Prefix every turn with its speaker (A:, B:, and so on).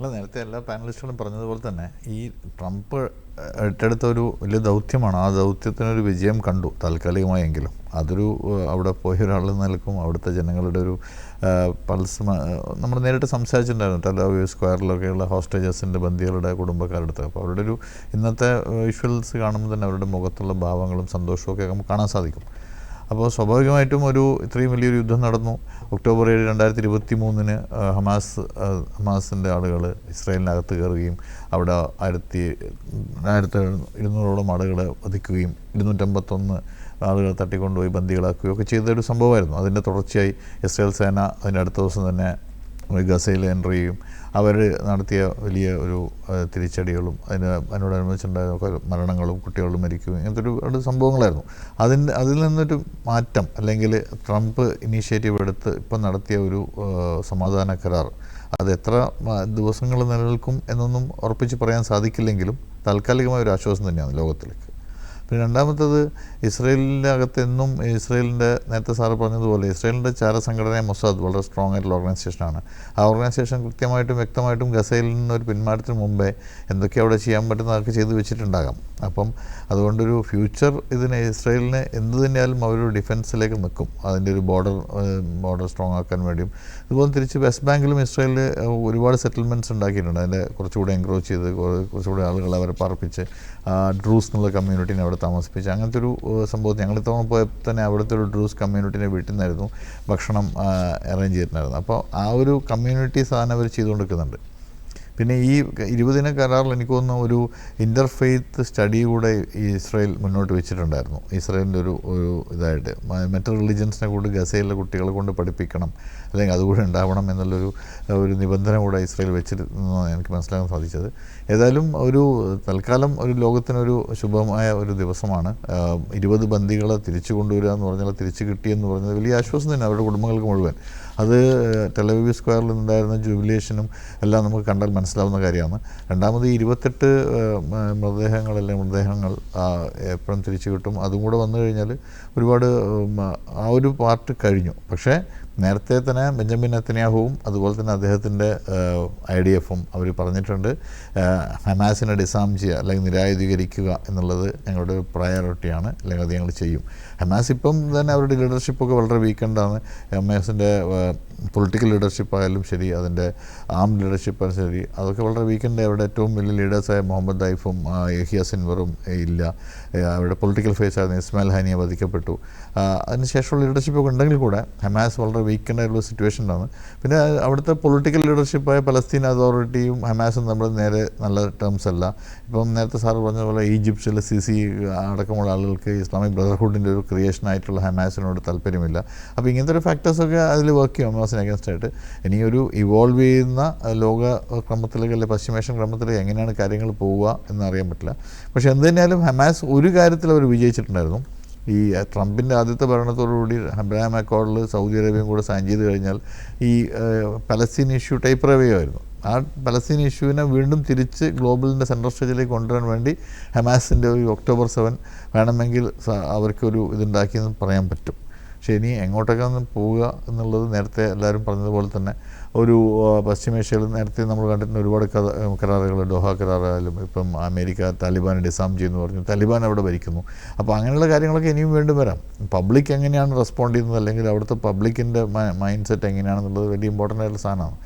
A: അല്ല നേരത്തെ എല്ലാ പാനലിസ്റ്റുകളും പറഞ്ഞതുപോലെ തന്നെ ഈ ട്രംപ് ഏറ്റെടുത്ത ഒരു വലിയ ദൗത്യമാണ്. ആ ദൗത്യത്തിനൊരു വിജയം കണ്ടു താൽക്കാലികമായെങ്കിലും. അതൊരു അവിടെ പോയ ഒരാൾ നിൽക്കും അവിടുത്തെ ജനങ്ങളുടെ ഒരു പൾസ് നമ്മൾ നേരിട്ട് സംസാരിച്ചിട്ടുണ്ടായിരുന്നു. ടെലവീവ് സ്ക്വയറിലൊക്കെയുള്ള ഹോസ്റ്റേജസിന്റെ ബന്ധികളുടെ കുടുംബക്കാരുടെ അടുത്ത്. അപ്പോൾ അവരുടെ ഒരു ഇന്നത്തെ വിഷ്വൽസ് കാണുമ്പോൾ തന്നെ അവരുടെ മുഖത്തുള്ള ഭാവങ്ങളും സന്തോഷവും ഒക്കെ നമുക്ക് കാണാൻ സാധിക്കും. അപ്പോൾ സ്വാഭാവികമായിട്ടും ഒരു ഇത്രയും വലിയൊരു യുദ്ധം നടന്നു. ഒക്ടോബർ ഏഴ് രണ്ടായിരത്തി ഇരുപത്തി മൂന്നിന് ഹമാസ് ഹമാസിന്റെ ആളുകൾ ഇസ്രായേലിനകത്ത് കയറുകയും അവിടെ ആയിരത്തി ആയിരത്തി ഇരുന്നൂറോളം ആളുകളെ വധിക്കുകയും ഇരുന്നൂറ്റമ്പത്തൊന്ന് ആളുകളെ തട്ടിക്കൊണ്ടുപോയി ബന്ദികളാക്കുകയും ഒക്കെ ചെയ്തൊരു സംഭവമായിരുന്നു. അതിന്റെ തുടർച്ചയായി ഇസ്രായേൽ സേന അതിന്റെ അടുത്ത ദിവസം തന്നെ ഗസയിൽ എന്റർ ചെയ്യും. അവർ നടത്തിയ വലിയ ഒരു തിരിച്ചടികളും അതിന് അതിനോടനുബന്ധിച്ചുണ്ടായ മരണങ്ങളും കുട്ടികളും മരിക്കും ഇങ്ങനത്തെ ഒരുപാട് സംഭവങ്ങളായിരുന്നു. അതിന്റെ അതിൽ നിന്നൊരു മാറ്റം അല്ലെങ്കിൽ ട്രംപ് ഇനീഷ്യേറ്റീവ് എടുത്ത് ഇപ്പം നടത്തിയ ഒരു സമാധാന കരാർ അത് എത്ര ദിവസങ്ങൾ നിലനിൽക്കും എന്നൊന്നും ഉറപ്പിച്ച് പറയാൻ സാധിക്കില്ലെങ്കിലും താൽക്കാലികമായ ഒരു ആശ്വാസം തന്നെയാണ് ലോകത്തിലേക്ക്. പിന്നെ രണ്ടാമത്തത് ഇസ്രയേലിന്റെ അകത്ത് എന്നും ഇസ്രയേലിന്റെ നേരത്തെ സാറ് പറഞ്ഞതുപോലെ ഇസ്രയേലിന്റെ ചാരസംഘടനയായ മൊസാദ് വളരെ സ്ട്രോങ് ആയിട്ടുള്ള ഓർഗനൈസേഷനാണ് ആ ഓർഗനൈസേഷൻ കൃത്യമായിട്ടും വ്യക്തമായിട്ടും ഗസയിൽ നിന്നൊരു പിന്മാറ്റത്തിന് മുമ്പേ എന്തൊക്കെ അവിടെ ചെയ്യാൻ പറ്റുന്ന അതൊക്കെ ചെയ്തു വെച്ചിട്ടുണ്ടാകാം. അപ്പം അതുകൊണ്ടൊരു ഫ്യൂച്ചർ ഇതിനെ ഇസ്രയേലിന് എന്ത് തന്നെയാലും അവരൊരു ഡിഫൻസിലേക്ക് നിൽക്കും. അതിന്റെ ഒരു ബോർഡർ ബോർഡർ സ്ട്രോങ് ആക്കാൻ വേണ്ടിയും. അതുപോലെ തിരിച്ച് വെസ്റ്റ് ബാങ്കിലും ഇസ്രയേലിൽ ഒരുപാട് സെറ്റിൽമെന്റ്സ് ഉണ്ടാക്കിയിട്ടുണ്ട്. അതിന്റെ കുറച്ചുകൂടെ എൻക്രോച്ച് ചെയ്ത് കുറച്ചുകൂടി ആളുകളെ അവരെ പാർപ്പിച്ച് ഡ്രൂസ് എന്നുള്ള കമ്മ്യൂണിറ്റീനെ അവിടെ താമസിപ്പിച്ച്. അങ്ങനത്തെ ഒരു സംഭവം സംഭവത്തിൽ ഞങ്ങൾ ഇത്തവണ പോയപ്പോൾ തന്നെ അവിടുത്തെ ഒരു ഡ്രൂസ് കമ്മ്യൂണിറ്റീനെ വീട്ടിൽ നിന്നായിരുന്നു ഭക്ഷണം അറേഞ്ച് ചെയ്തിട്ടുണ്ടായിരുന്നു അപ്പോൾ ആ ഒരു കമ്മ്യൂണിറ്റി സാധനം അവർ ചെയ്തുകൊണ്ടിരിക്കുന്നുണ്ട്. പിന്നെ ഈ ഇരുപതിന കരാറിൽ എനിക്ക് തോന്നുന്നു ഒരു ഇന്റർഫെയ്ത്ത് സ്റ്റഡി കൂടെ ഇസ്രയേൽ മുന്നോട്ട് വെച്ചിട്ടുണ്ടായിരുന്നു. ഇസ്രയേലിന്റെ ഒരു ഒരു ഇതായിട്ട്. മറ്റു റിലിജൻസിനെ കൂടി ഗസയിലെ കുട്ടികളെ കൊണ്ട് പഠിപ്പിക്കണം അല്ലെങ്കിൽ അതുകൂടെ ഉണ്ടാവണം എന്നുള്ളൊരു ഒരു നിബന്ധന കൂടെ ഇസ്രയേൽ വെച്ചിരുന്നു എനിക്ക് മനസ്സിലാക്കാൻ സാധിച്ചത്. ഏതായാലും ഒരു തൽക്കാലം ഒരു ലോകത്തിനൊരു ശുഭമായ ഒരു ദിവസമാണ്. ഇരുപത് ബന്ദികളെ തിരിച്ചു കൊണ്ടുവരിക എന്ന് പറഞ്ഞാൽ തിരിച്ചു കിട്ടിയെന്ന് പറഞ്ഞത് വലിയ ആശ്വാസം തന്നെ അവരുടെ കുടുംബങ്ങൾക്ക് മുഴുവൻ. അത് ടെലവ്യൂ സ്ക്വയറിൽ ഉണ്ടായിരുന്ന ജൂബിലേഷനും എല്ലാം നമുക്ക് കണ്ടാൽ മനസ്സിലാവുന്ന കാര്യമാണ്. രണ്ടാമത് ഇരുപത്തെട്ട് ഏഹ്, മൃതദേഹങ്ങൾ എപ്പോഴും തിരിച്ചു കിട്ടും. അതും കൂടെ വന്നു കഴിഞ്ഞാൽ ഒരുപാട് ആ ഒരു പാർട്ട് കഴിഞ്ഞു. പക്ഷേ നേരത്തെ തന്നെ ബെഞ്ചമിൻ നെത്തന്യാഹുവും അതുപോലെ തന്നെ അദ്ദേഹത്തിന്റെ ഐ ഡി എഫും അവർ പറഞ്ഞിട്ടുണ്ട്. ഹമാസിനെ ഡിസാം ചെയ്യുക അല്ലെങ്കിൽ നിരായുധീകരിക്കുക എന്നുള്ളത് ഞങ്ങളുടെ പ്രയോറിറ്റിയാണ്. അല്ലെങ്കിൽ അത് ഞങ്ങൾ ചെയ്യും. ഹമാസ് ഇപ്പം തന്നെ അവരുടെ ലീഡർഷിപ്പൊക്കെ വളരെ വീക്കെൻഡാണ് ഹമാസിന്റെ പൊളിറ്റിക്കൽ ലീഡർഷിപ്പായാലും ശരി അതിന്റെ ആം ലീഡർഷിപ്പായാലും ശരി അതൊക്കെ വളരെ വീക്കെൻഡ് അവിടെ ഏറ്റവും വലിയ ലീഡേഴ്സായ മുഹമ്മദ് ദൈഫും യഹിയ സിൻവറും ഇല്ല. അവിടെ പൊളിറ്റിക്കൽ ഫേസ് ആയിരുന്നു ഇസ്മാൽ ഹാനിയ വധിക്കപ്പെട്ടു. അതിനുശേഷമുള്ള ലീഡർഷിപ്പൊക്കെ ഉണ്ടെങ്കിൽ കൂടെ ഹമാസ് വളരെ വീക്കെൻഡ് ആയിട്ടുള്ള സിറ്റുവേഷനിലാണ് പിന്നെ അവിടുത്തെ പൊളിറ്റിക്കൽ ലീഡർഷിപ്പായ പലസ്തീൻ അതോറിറ്റിയും ഹമാസും നമ്മൾ നേരെ നല്ല ടേംസ് അല്ല. ഇപ്പം നേരത്തെ സാർ പറഞ്ഞ പോലെ ഈജിപ്തിൽ സി സി അടക്കമുള്ള ആളുകൾക്ക് ഇസ്ലാമിക് ബ്രദർഹുഡിന്റെ ഒരു ക്രിയേഷൻ ആയിട്ടുള്ള ഹമാസിനോട് താല്പര്യമില്ല. അപ്പോൾ ഇങ്ങനത്തെ ഒരു ഫാക്ടേഴ്സൊക്കെ അതിൽ വർക്ക് ചെയ്യും ഹമാസിന് അഗൻസ്റ്റ് ആയിട്ട്. ഇനി ഒരു ഇവോൾവ് ചെയ്യുന്ന ലോക ക്രമത്തിലേക്ക് അല്ലെങ്കിൽ പശ്ചിമേഷ്യൻ ക്രമത്തിലേക്ക് എങ്ങനെയാണ് കാര്യങ്ങൾ പോവുക എന്നറിയാൻ പറ്റില്ല. പക്ഷേ എന്ത് തന്നെയാലും ഹമാസ് ഒരു കാര്യത്തിൽ അവർ വിജയിച്ചിട്ടുണ്ടായിരുന്നു. ഈ ട്രംപിന്റെ ആദ്യത്തെ ഭരണത്തോടുകൂടി അബ്രഹാം അക്കോഡിൽ സൗദി അറേബ്യയും കൂടെ സൈൻ ചെയ്ത് കഴിഞ്ഞാൽ ഈ പലസ്തീൻ ഇഷ്യൂ ടൈപ്പ് റവേയായിരുന്നു. ആ പലസ്തീൻ ഇഷ്യൂവിനെ വീണ്ടും തിരിച്ച് ഗ്ലോബലിന്റെ സെൻട്രൽ സ്റ്റേജിലേക്ക് കൊണ്ടുവരാൻ വേണ്ടി ഹമാസിന്റെ ഒരു ഒക്ടോബർ സെവൻ വേണമെങ്കിൽ അവർക്കൊരു ഇതുണ്ടാക്കിയെന്ന് പറയാൻ പറ്റും. പക്ഷേ ഇനി എങ്ങോട്ടൊക്കെ ഒന്ന് പോവുക എന്നുള്ളത് നേരത്തെ എല്ലാവരും പറഞ്ഞതുപോലെ തന്നെ ഒരു പശ്ചിമേഷ്യയിൽ നേരത്തെ നമ്മൾ കണ്ടിട്ടുണ്ട് ഒരുപാട് കരാറുകൾ ഡോഹ കരാറായാലും ഇപ്പം അമേരിക്ക താലിബാൻ ഡിസാം ചെയ്യുന്നു പറഞ്ഞു. താലിബാൻ അവിടെ ഭരിക്കുന്നു. അപ്പോൾ അങ്ങനെയുള്ള കാര്യങ്ങളൊക്കെ ഇനിയും വീണ്ടും വരാം. പബ്ലിക് എങ്ങനെയാണ് റെസ്പോണ്ട് ചെയ്യുന്നത്? അല്ലെങ്കിൽ അവിടുത്തെ പബ്ലിക്കിന്റെ മൈൻഡ് സെറ്റ് എങ്ങനെയാണെന്നുള്ളത് വലിയ ഇമ്പോർട്ടന്റ് ആയിട്ടുള്ള സാധനമാണ്.